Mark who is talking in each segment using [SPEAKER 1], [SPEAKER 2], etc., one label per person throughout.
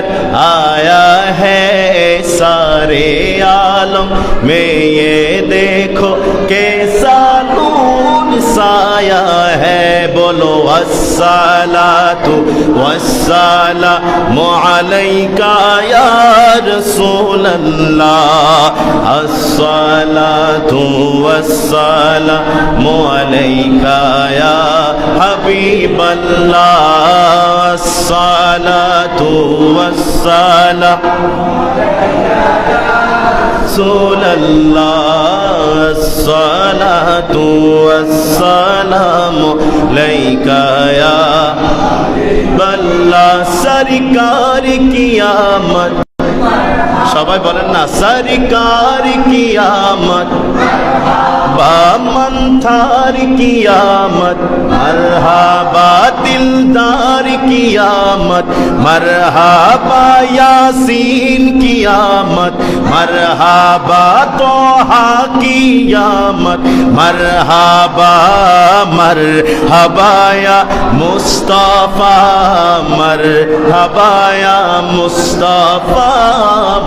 [SPEAKER 1] کر آیا ہے سارے عالم میں یہ دیکھو کہ سالون سایہ বলো আসসালাতু ওয়াসসালামু আলাইকা ইয়া রাসূলুল্লাহ। আসসালাতু ওয়াসসালামু আলাইকা ইয়া হাবিবাল্লাহ। আসসালাতু ওয়াসসালামু আলাইকা رسول الله الصلاة والسلام عليك يا বল্লা সরকার কিয়ামত সবাই বলেন না সরকার কিয়ামত بامنتھار کی آمد مرحبا دلدار کی آمد مرحبا یاسین کی آمد مرحبا توحا کی آمد مرحبا مرحبا یا مصطفیٰ، مرحبا یا مصطفیٰ،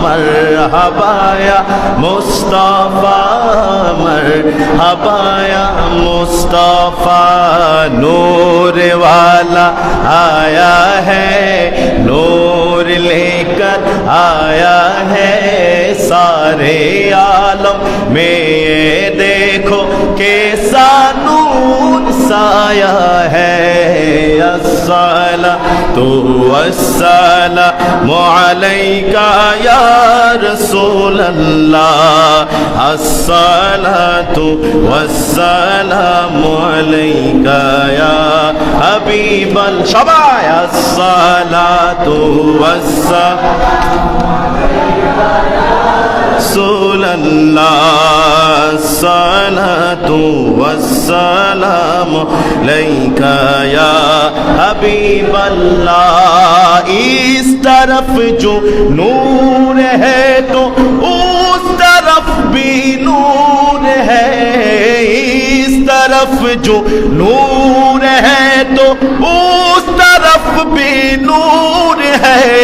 [SPEAKER 1] مرحبا یا مصطفیٰ۔ مرحبایا مصطفیٰ نور والا آیا ہے، نور لے کر آیا ہے۔ سارے عالم میں دیکھو کیسا نور سایا ہے۔ والصلاة والسلام عليك يا رسول الله الصلاة والسلام عليك يا حبيب الشبع الصلاة والسلام رسول الله الصلاة والسلام عليك يا حبيب الله اس طرف جو نور ہے تو اس طرف بھی نور ہے اس طرف جو نور ہے تو اس طرف بھی نور ہے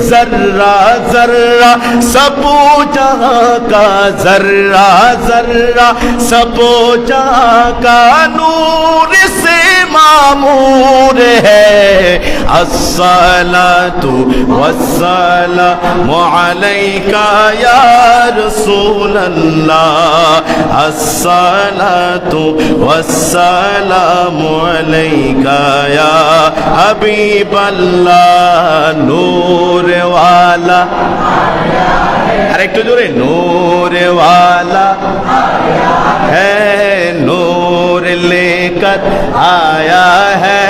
[SPEAKER 1] ذرہ ذرہ سب جہاں کا ذرہ ذرہ سب جہاں کا نور سے معمور ہے الصلاة والسلام عليك يا رسول الله الصلاة والسلام عليك يا حبيب الله نور والا আর একটু জোরে নূরওয়ালা হ্যাঁ নূর লেকর আয়া হ্যাঁ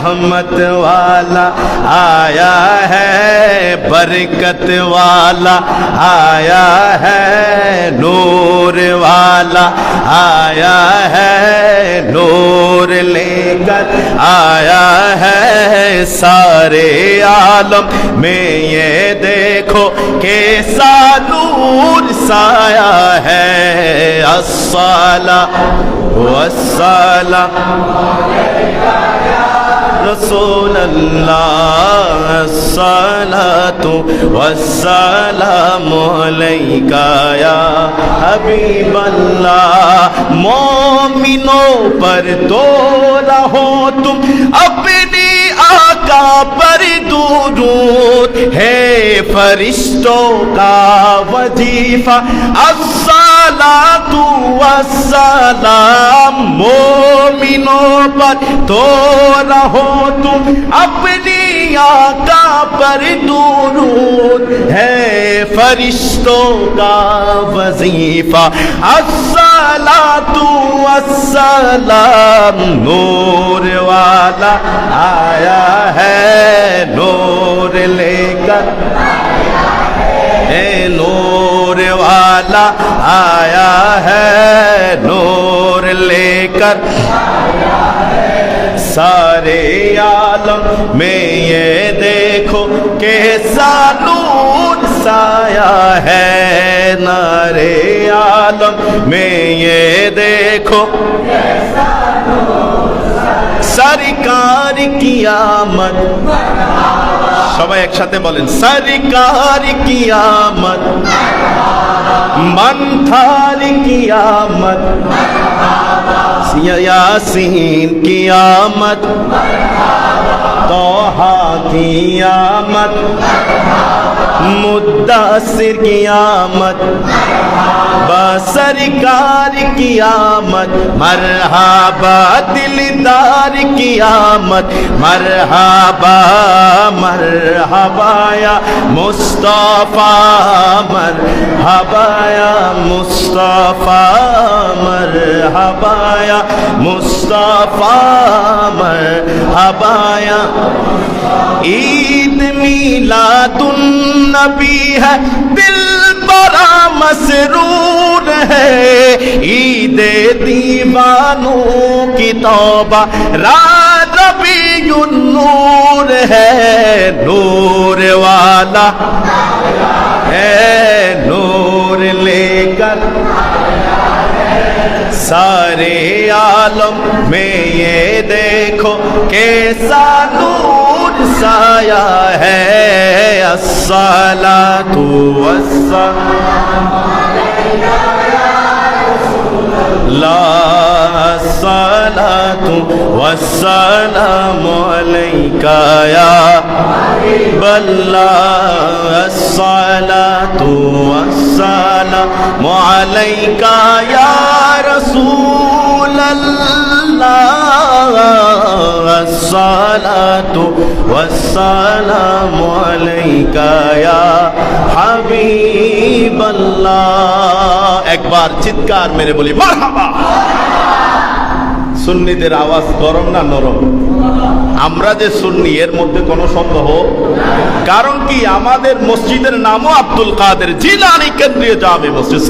[SPEAKER 1] رحمت والا آیا ہے، برکت والا آیا ہے، نور والا آیا ہے، نور لے کر آیا ہے۔ سارے عالم میں یہ دیکھو کیسا نور سایا ہے۔ السلام والسلام رسول الله الصلاة والسلام عليك يا حبیب اللہ مومنوں پر تو رہو تم اپنے آقا پر درود ہے فرشتوں کا وظیفہ سلام مومنوں پر تو رہو تم اپنی آقا پر درود ہے فرشتوں کا وظیفہ۔ السلام السلام نور والا آیا ہے، نور لے کر اے نور والا آیا ہے نور لے کر۔ سارے عالم میں یہ دیکھو کہ سالون سایا ہے۔ نارے عالم میں یہ دیکھو سرکار کی آمد۔ সবাই بولیں۔ سرکار کی آمد۔ مرحبا من تھار قیامت یاسین قیامت مرحبا तोहा कियामत मुद्दासिर कियामत बसरकार कियामत मरहबा दिलदार कियामत मरहबा मरहबाया मुस्तफा मरहबाया मुस्तफा मरहबाया मुस्तफा آیا۔ عید تم نبی ہے، دل بڑا مسرور ہے۔ عید دیوانوں کی توبہ، رات بھی نور ہے۔ نور والا सारे आलम में ये देखो कैसा नूर साया है अस्सलातु ला सलातु वस्सलामु अलैका या बल्ला السلام عليك يا رسول الله الصلاة والسلام عليك يا حبيب الله একবার চিৎকার মেরে বলি মারহাবা সুন্নিদের আওয়াজ গরম না নরম আমরা যে সুন্নি, এর মধ্যে কোনো সন্দেহ? কারণ কি? আমাদের মসজিদের নামও আব্দুল কাদের জিলানি কেন্দ্রীয় জামে মসজিদ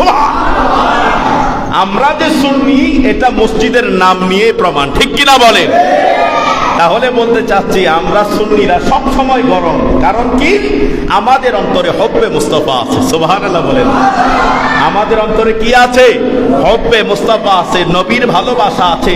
[SPEAKER 1] আমরা যে সুন্নি, এটা মসজিদের নাম নিয়ে প্রমাণ, ঠিক কিনা বলেন? তাহলে বলতে চাচ্ছি, আমরা সুন্নিরা সব সময় গরম। কারণ কি? আমাদের অন্তরে হব্বে মুস্তফা আছে, সুবহানাল্লাহ বলেন। আমাদের অন্তরে কি আছে? হব্বে মুস্তফা আছে, নবীর ভালোবাসা আছে।